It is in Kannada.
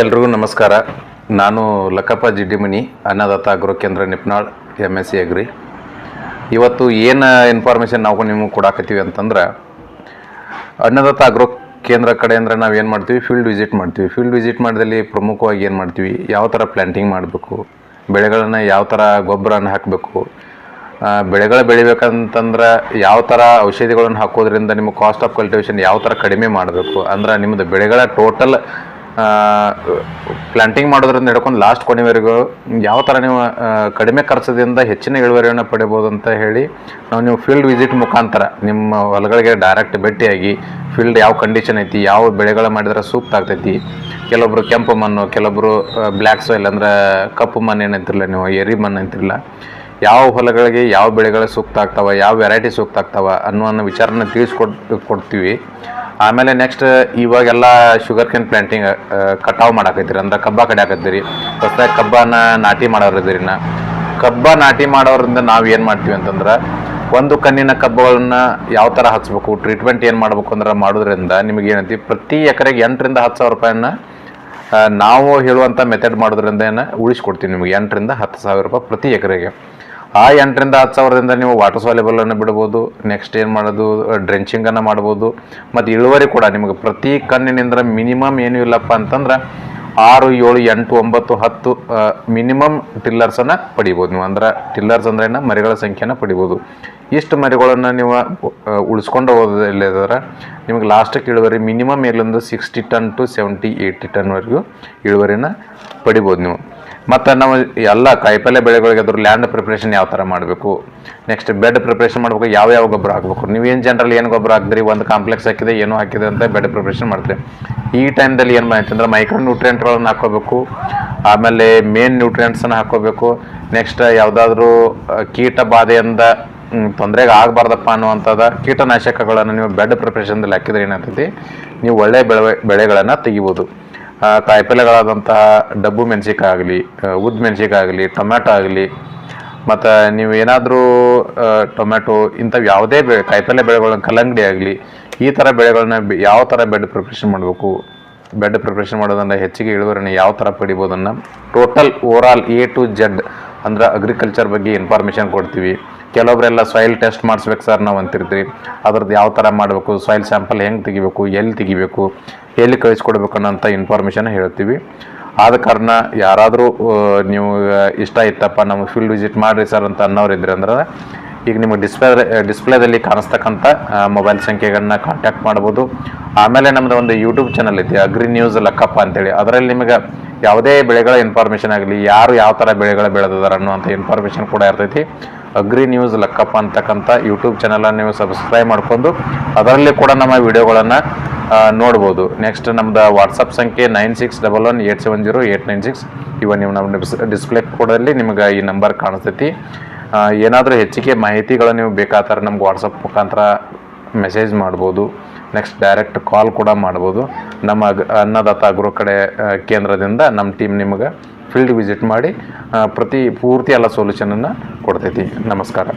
ಎಲ್ರಿಗೂ ನಮಸ್ಕಾರ. ನಾನು Lakkappa Jiddimani, Annadata agro Kendra Nipnal M S C agri. ಇವತ್ತು ಏನು ಇನ್ಫಾರ್ಮೇಷನ್ ನಾವು ನಿಮಗೆ ಕೊಡಾಕತ್ತೀವಿ ಅಂತಂದ್ರೆ, ಅನ್ನದಾತ ಅಗ್ರೋ ಕೇಂದ್ರ ಕಡೆ ಅಂದರೆ ನಾವು ಏನು ಮಾಡ್ತೀವಿ? ಫೀಲ್ಡ್ ವಿಸಿಟ್ ಮಾಡ್ತೀವಿ. ಫೀಲ್ಡ್ ವಿಸಿಟ್ ಮಾಡಿದಲ್ಲಿ ಪ್ರಮುಖವಾಗಿ ಏನು ಮಾಡ್ತೀವಿ? ಯಾವ ಥರ ಪ್ಲ್ಯಾಂಟಿಂಗ್ ಮಾಡಬೇಕು? ಬೆಳೆಗಳನ್ನು ಯಾವ ಥರ ಗೊಬ್ಬರನ ಹಾಕಬೇಕು? ಬೆಳೆಗಳ ಬೆಳಿಬೇಕಂತಂದ್ರೆ ಯಾವ ಥರ ಔಷಧಿಗಳನ್ನು ಹಾಕೋದ್ರಿಂದ ನಿಮ್ಮ ಕಾಸ್ಟ್ ಆಫ್ ಕಲ್ಟಿವೇಷನ್ ಯಾವ ಥರ ಕಡಿಮೆ ಮಾಡಬೇಕು? ಅಂದ್ರೆ ನಿಮ್ಮದು ಬೆಳೆಗಳ ಟೋಟಲ್ ಪ್ಲಾಂಟಿಂಗ್ ಮಾಡೋದ್ರಿಂದ ಹಿಡ್ಕೊಂಡು ಲಾಸ್ಟ್ ಕೊನೆವರೆಗೂ ಯಾವ ಥರ ನೀವು ಕಡಿಮೆ ಖರ್ಚದಿಂದ ಹೆಚ್ಚಿನ ಇಳುವರಿಯನ್ನು ಪಡಿಬೋದು ಅಂತ ಹೇಳಿ ನಾವು ನೀವು ಫೀಲ್ಡ್ ವಿಸಿಟ್ ಮುಖಾಂತರ ನಿಮ್ಮ ಹೊಲಗಳಿಗೆ ಡೈರೆಕ್ಟ್ ಭೇಟಿಯಾಗಿ ಫೀಲ್ಡ್ ಯಾವ ಕಂಡೀಷನ್ ಐತಿ, ಯಾವ ಬೆಳೆಗಳ ಮಾಡಿದ್ರೆ ಸೂಕ್ತ ಆಗ್ತೈತಿ, ಕೆಲವೊಬ್ರು ಕೆಂಪು ಮಣ್ಣು, ಕೆಲವೊಬ್ರು ಬ್ಲ್ಯಾಕ್ ಸಾಯಿಲ್ ಅಂದ್ರೆ ಕಪ್ಪು ಮಣ್ಣು ಏನಂತಿರಲಿಲ್ಲ ನೀವು, ಎರಿ ಮಣ್ಣು ಅಂತಿರಲ್ಲ ಯಾವ ಹೊಲಗಳಿಗೆ ಯಾವ ಬೆಳೆಗಳು ಸೂಕ್ತ ಆಗ್ತಾವ ಯಾವ ವೆರೈಟಿ ಸೂಕ್ತ ಆಗ್ತಾವೆ ಅನ್ನೋ ವಿಚಾರನ ತಿಳಿಸ್ಕೊಡ್, ಕೊಡ್ತೀವಿ. ಆಮೇಲೆ ನೆಕ್ಸ್ಟ್ ಇವಾಗೆಲ್ಲ ಶುಗರ್ ಕೇನ್ ಪ್ಲಾಂಟಿಂಗ್ ಕಟಾವು ಮಾಡಾಕೈತಿರಿ ಅಂದ್ರೆ ಕಬ್ಬ ಕಡಿಯಾಕತ್ತೀರಿ ಹೊಸದಾಗಿ ಕಬ್ಬನ ನಾಟಿ ಮಾಡೋರಿದ್ದೀರಿ ನಾ ಕಬ್ಬ ನಾಟಿ ಮಾಡೋರಿಂದ ನಾವು ಏನು ಮಾಡ್ತೀವಿ ಅಂತಂದ್ರೆ, ಒಂದು ಕಣ್ಣಿನ ಕಬ್ಬುಗಳನ್ನ ಯಾವ ಥರ ಹಚ್ಚಬೇಕು ಟ್ರೀಟ್ಮೆಂಟ್ ಏನು ಮಾಡಬೇಕು ಅಂದ್ರೆ ಮಾಡೋದ್ರಿಂದ ನಿಮಗೆ ಏನಂತೀವಿ ಪ್ರತಿ ಎಕರೆಗೆ ಎಂಟರಿಂದ ಹತ್ತು ಸಾವಿರ ರೂಪಾಯಿನ ನಾವು ಹೇಳುವಂಥ ಮೆಥಡ್ ಮಾಡೋದ್ರಿಂದ ಏನು ಉಳಿಸ್ಕೊಡ್ತೀವಿ ನಿಮಗೆ. ಎಂಟರಿಂದ ಹತ್ತು ಸಾವಿರ ರೂಪಾಯಿ ಪ್ರತಿ ಎಕರೆಗೆ. ಆ ಎಂಟರಿಂದ ಹತ್ತು ಸಾವಿರದಿಂದ ನೀವು ವಾಟರ್ ಸಾಲಿಬಲನ್ನು ಬಿಡ್ಬೋದು ನೆಕ್ಸ್ಟ್ ಏನು ಮಾಡೋದು ಡ್ರೆಂಚಿಂಗನ್ನು ಮಾಡ್ಬೋದು, ಮತ್ತು ಇಳುವರಿ ಕೂಡ ನಿಮಗೆ ಪ್ರತಿ ಕಣ್ಣಿನಿಂದ ಮಿನಿಮಮ್ ಏನೂ ಇಲ್ಲಪ್ಪ ಅಂತಂದ್ರೆ ಆರು, ಏಳು, ಎಂಟು, ಒಂಬತ್ತು, ಹತ್ತು ಮಿನಿಮಮ್ ಟಿಲ್ಲರ್ಸನ್ನು ಪಡಿಬೋದು. ನೀವು ಅಂದ್ರೆ ಟಿಲ್ಲರ್ಸ್ ಅಂದ್ರೆ ಮರಿಗಳ ಸಂಖ್ಯೆನ ಪಡಿಬೋದು. ಇಷ್ಟು ಮರಿಗಳನ್ನು ನೀವು ಉಳಿಸ್ಕೊಂಡು ಹೋದ್ರೆ ನಿಮಗೆ ಲಾಸ್ಟಿಗೆ ಇಳುವರಿ ಮಿನಿಮಮ್ ಇಲ್ಲೊಂದು sixty ton to seventy eighty ಟನ್ವರೆಗೂ ಇಳುವರಿನ ಪಡಿಬೋದು ನೀವು. ಮತ್ತು ನಾವು ಎಲ್ಲ ಕಾಯಿಪಲ್ಯ ಬೆಳೆಗಳಿಗೆ ಅದ್ರ ಲ್ಯಾಂಡ್ ಪ್ರಿಪ್ರೇಷನ್ ಯಾವ ಥರ ಮಾಡಬೇಕು? ನೆಕ್ಸ್ಟ್ ಬೆಡ್ ಪ್ರಿಪ್ರೇಷನ್ ಮಾಡಬೇಕು, ಯಾವ ಯಾವ ಗೊಬ್ಬರ ಹಾಕಬೇಕು? ಏನು ಜನರಲ್ ಏನು ಗೊಬ್ಬರ ಹಾಕಿದ್ರಿ? ಒಂದು ಕಾಂಪ್ಲೆಕ್ಸ್ ಹಾಕಿದೆ, ಏನೋ ಹಾಕಿದೆ ಅಂತ ಬೆಡ್ ಪ್ರಿಪ್ರೇಷನ್ ಮಾಡ್ತೀವಿ ಈ ಟೈಮ್ದಲ್ಲಿ ಏನು ಮಾಡ್ತೀವಿ ಅಂದ್ರೆ ಮೈಕ್ರೋ ನ್ಯೂಟ್ರಿಯೆಂಟ್ಗಳನ್ನು ಹಾಕೋಬೇಕು ಆಮೇಲೆ ಮೇನ್ ನ್ಯೂಟ್ರಿಯೆಂಟ್ಸನ್ನು ಹಾಕೋಬೇಕು ನೆಕ್ಸ್ಟ್ ಯಾವುದಾದ್ರೂ ಕೀಟ ಬಾಧೆಯಿಂದ ತೊಂದರೆಗೆ ಆಗಬಾರ್ದಪ್ಪ ಅನ್ನುವಂಥದ್ದು ಕೀಟನಾಶಕಗಳನ್ನು ನೀವು ಬೆಡ್ ಪ್ರಿಪ್ರೇಷನ್ದಲ್ಲಿ ಹಾಕಿದ್ರೆ ಏನಾಗ್ತೈತಿ? ನೀವು ಒಳ್ಳೆಯ ಬೆಳೆ, ಬೆಳೆಗಳನ್ನು ತೆಗಿಬೋದು. ಕಾಯಿಪಲ್ಯಗಳಾದಂತಹ ಡಬ್ಬು ಮೆಣಸಿಕಾಯಿ ಆಗಲಿ ಉದ್ದು ಮೆಣಸಿಕಾಯಿ ಆಗಲಿ ಟೊಮ್ಯಾಟೊ ಆಗಲಿ, ಮತ್ತು ನೀವು ಏನಾದರೂ ಟೊಮ್ಯಾಟೊ ಇಂಥವು ಯಾವುದೇ ಬೆಳೆ ಕಾಯಿಪಲ್ಯ ಬೆಳೆಗಳನ್ನ ಕಲ್ಲಂಗಡಿ ಆಗಲಿ, ಈ ಥರ ಬೆಳೆಗಳನ್ನ ಯಾವ ಥರ ಬೆಡ್ ಪ್ರಿಪ್ರೇಷನ್ ಮಾಡಬೇಕು? ಬೆಡ್ ಪ್ರಿಪ್ರೇಷನ್ ಮಾಡೋದನ್ನ ಹೆಚ್ಚಿಗೆ ಇಳುವರಿನ ಯಾವ ಥರ ಪಡಿಬೋದನ್ನು total overall A to Z ಅಂದ್ರೆ ಅಗ್ರಿಕಲ್ಚರ್ ಬಗ್ಗೆ ಇನ್ಫಾರ್ಮೇಷನ್ ಕೊಡ್ತೀವಿ. ಕೆಲವೊಬ್ಬರೆಲ್ಲ ಸಾಯಿಲ್ ಟೆಸ್ಟ್ ಮಾಡಿಸ್ಬೇಕು ಸರ್ ನಾವು ಅಂತಿರ್ತೀವಿ ಅದ್ರದ್ದು ಯಾವ ಥರ ಮಾಡಬೇಕು ಸಾಯಿಲ್ ಸ್ಯಾಂಪಲ್ ಹೆಂಗೆ ತೆಗಿಬೇಕು, ಎಲ್ಲಿ ತೆಗಿಬೇಕು, ಎಲ್ಲಿ ಕಳಿಸ್ಕೊಡ್ಬೇಕು ಅನ್ನೋಂಥ ಇನ್ಫಾರ್ಮೇಷನ್ ಹೇಳ್ತೀವಿ. ಆದ ಕಾರಣ ಯಾರಾದರೂ ನೀವು ಇಷ್ಟ ಇತ್ತಪ್ಪ, ನಮ್ಮ ಫೀಲ್ಡ್ ವಿಸಿಟ್ ಮಾಡಿರಿ ಸರ್ ಅಂತ ಅನ್ನೋರು ಅಂದ್ರೆ, ಈಗ ನಿಮಗೆ ಡಿಸ್ಪ್ಲೇ ಡಿಸ್ಪ್ಲೇದಲ್ಲಿ ಕಾಣಿಸ್ತಕ್ಕಂಥ ಮೊಬೈಲ್ ಸಂಖ್ಯೆಗಳನ್ನ ಕಾಂಟ್ಯಾಕ್ಟ್ ಮಾಡ್ಬೋದು. ಆಮೇಲೆ ನಮ್ಮದು ಒಂದು ಯೂಟ್ಯೂಬ್ ಚಾನಲ್ ಐತಿ ಅಗ್ರಿ ನ್ಯೂಸ್ ಲಕ್ಕಪ್ಪ ಅಂತೇಳಿ. ಅದರಲ್ಲಿ ನಿಮಗೆ ಯಾವುದೇ ಬೆಳೆಗಳ ಇನ್ಫಾರ್ಮೇಷನ್ ಆಗಲಿ, ಯಾರು ಯಾವ ಥರ ಬೆಳೆಗಳ ಬೆಳೆದಿದ್ದಾರೆ ಅನ್ನುವಂಥ ಇನ್ಫಾರ್ಮೇಷನ್ ಕೂಡ ಇರ್ತೈತಿ. ಅಗ್ರಿ ನ್ಯೂಸ್ ಲಕ್ಕಪ್ಪ ಅಂತಕ್ಕಂಥ ಯೂಟ್ಯೂಬ್ ಚಾನಲನ್ನು ನೀವು ಸಬ್ಸ್ಕ್ರೈಬ್ ಮಾಡ್ಕೊಂಡು ಅದರಲ್ಲಿ ಕೂಡ ನಮ್ಮ ವಿಡಿಯೋಗಳನ್ನು ನೋಡ್ಬೋದು. ನೆಕ್ಸ್ಟ್ ನಮ್ಮದು ವಾಟ್ಸಪ್ ಸಂಖ್ಯೆ nine six double one eight seven zero eight nine six ಇವ ನೀವು ನಮ್ಮ ಡಿಸ್ಪ್ಲೇ ಕೋಡಲ್ಲಿ ನಿಮ್ಗೆ ಈ ನಂಬರ್ ಕಾಣಿಸ್ತೈತಿ. ಏನಾದರೂ ಹೆಚ್ಚಿಗೆ ಮಾಹಿತಿಗಳು ನೀವು ಬೇಕಾದ್ರೆ ನಮ್ಗೆ ವಾಟ್ಸಪ್ ಮುಖಾಂತರ ಮೆಸೇಜ್ ಮಾಡ್ಬೋದು ನೆಕ್ಸ್ಟ್ ಡೈರೆಕ್ಟ್ ಕಾಲ್ ಕೂಡ ಮಾಡ್ಬೋದು. ನಮ್ಮ ಅನ್ನದಾತ ಅಗ್ರೋ ಕಡೆ ಕೇಂದ್ರದಿಂದ ನಮ್ಮ ಟೀಮ್ ನಿಮಗೆ ಫೀಲ್ಡ್ ವಿಸಿಟ್ ಮಾಡಿ ಪ್ರತಿ ಪೂರ್ತಿ ಎಲ್ಲ ಸೊಲ್ಯೂಷನನ್ನು ಕೊಡ್ತೈತಿ. ನಮಸ್ಕಾರ.